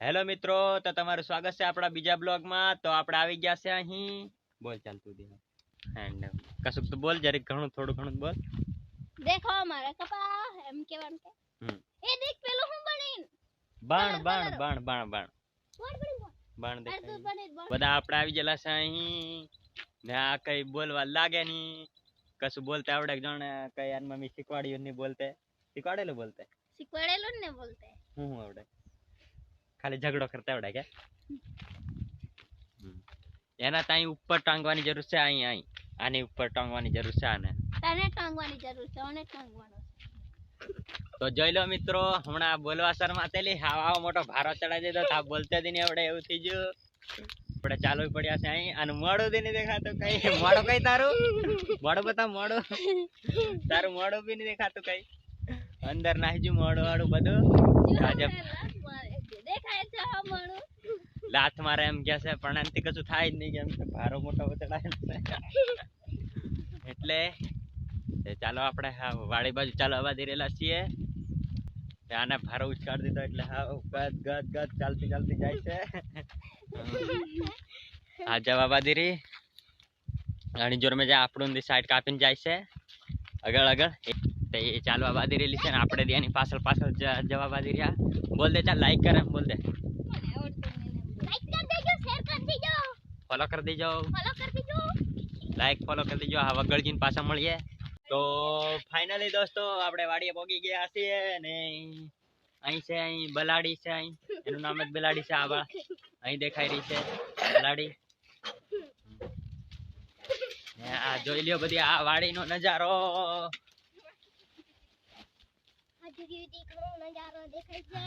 Hello મિત્રો તો તમારું સ્વાગત છે આપણા બીજા બ્લોગમાં. તો આપણે આવી ગયા છે અહીં. બોલ ચાલતું દે એન્ડ કશુંક તો બોલ જરીક ઘણું થોડું ઘણું બોલ. દેખો મારા કપા એમ કેવાનું કે. એ દેખ પેલો હું બણીન બાણ બાણ બાણ બાણ. બાણ બાણ બોલ બધા આપણે આવી ગયેલા છે અહીં. ને આ કઈ બોલવા લાગે નહીં. કશું બોલતા આવડે જાણે કઈ યાર મમ્મી શીખવાડ્યું નહીં બોલતે. શીખવાડેલું બોલતે? શીખવાડેલું ને બોલતે. હું આવડે? ખાલી ઝઘડો કરતા આવડે કે. એના ત્યાં ઉપર ટાંગવાની જરૂર છે અહીં અહીં આની ઉપર ટાંગવાની જરૂર છે આને. તને ટાંગવાની જરૂર છે ઓને ટાંગવાનો તો જોઈ લો મિત્રો હમણાં બોલવા શરમાતેલી હાવ આવો મોટો ભારો ચડાવી દીધો તો આ બોલતે દીને નહીં આવડે એવું થઈ ગયું. આપણે ચાલુ પડ્યા છે અહીં અને મોડું દીને નહીં દેખાતું કઈ. મોડું કઈ તારું? મોડું બતા મોડું. તારું મોડું બી નહીં દેખાતું કઈ. અંદર નાખી મોડું વાળું બધું. આજે લાત મારે એમ કે છે પણ એનાથી કશું થાય જ નહીં કેમ કે ભારો મોટો ચડાય એટલે ચાલો આપણે હા, વાડી બાજુ ચાલવા દઈ રહેલા છીએ. આને ભારો ઉચકાડી દીધો એટલે હા ગદ ગદ ગદ ચાલતી ચાલતી જાય છે. આ જવા બાદીરી ઘણી જોર મેં આપણું સાઈડ કાપીને જાય છે. આગળ આગળ એ ચાલવા બાદી રહેલી છે ને આપણે એની પાછળ પાછળ જવા બાદી રહ્યા. બોલ દે ચાલ લાઈક કરે બોલ દે મને આવડતું નહીં લાઈક કરી દેજો શેર કરી દેજો ફોલો કરી દેજો. લાઈક ફોલો કરી દેજો. આ વગળજીને પાછા મળીએ. તો ફાઇનલી દોસ્તો આપણે વાડીએ પહોંચી ગયા છીએ ને અહીં છે અહીં બલાડી છે અહીં. એનું નામ જ બલાડી છે આવા અહીં દેખાઈ રહી છે બલાડી. આ જોઈ લ્યો બધી આ વાડીનો નજારો. જુદી ઘણો નજારો દેખાય છે.